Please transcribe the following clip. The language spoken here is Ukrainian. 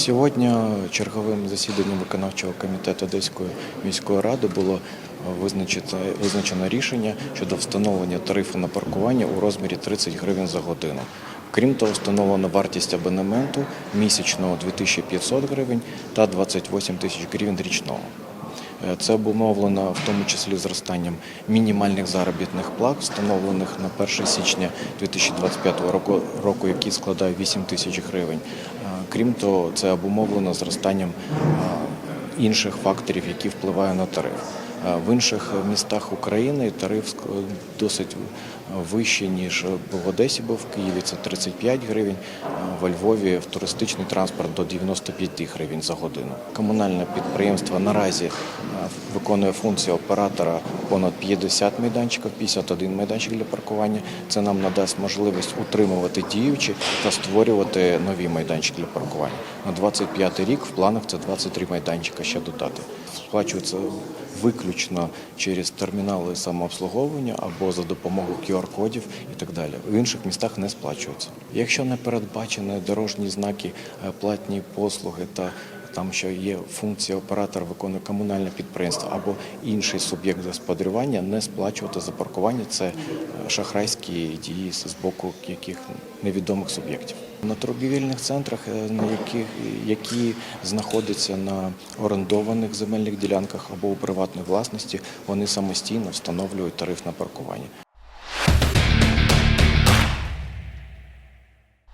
Сьогодні черговим засіданням виконавчого комітету Одеської міської ради було визначено рішення щодо встановлення тарифу на паркування у розмірі 30 гривень за годину. Крім того, встановлена вартість абонементу місячного 2500 гривень та 28 тисяч гривень річного. Е, Це обумовлено в тому числі зростанням мінімальних заробітних плат, встановлених на 1 січня 2025 року, року які складає 8 тисяч гривень. Крім того, це обумовлено зростанням інших факторів, які впливають на тариф. В інших містах України тариф досить вищий, ніж в Одесі був, в Києві це 35 гривень, в во Львові в туристичний транспорт до 95 гривень за годину. Комунальне підприємство наразі виконує функцію оператора понад 50 майданчиків, 51 майданчик для паркування. Це нам надасть можливість утримувати діючі та створювати нові майданчики для паркування. На 25 рік в планах це 23 майданчика ще додати. Сплачується виключно через термінали самообслуговування або за допомогою QR-кодів і так далі. В інших містах не сплачується. Якщо не передбачені дорожні знаки, е, платні послуги та там, що є функція оператора, виконує комунальне підприємство або інший суб'єкт господарювання, не сплачувати за паркування це е, шахрайські дії з боку яких невідомих суб'єктів. На торгівельних центрах, е, яких які знаходяться на орендованих земельних ділянках або у приватній власності, вони самостійно встановлюють тариф на паркування.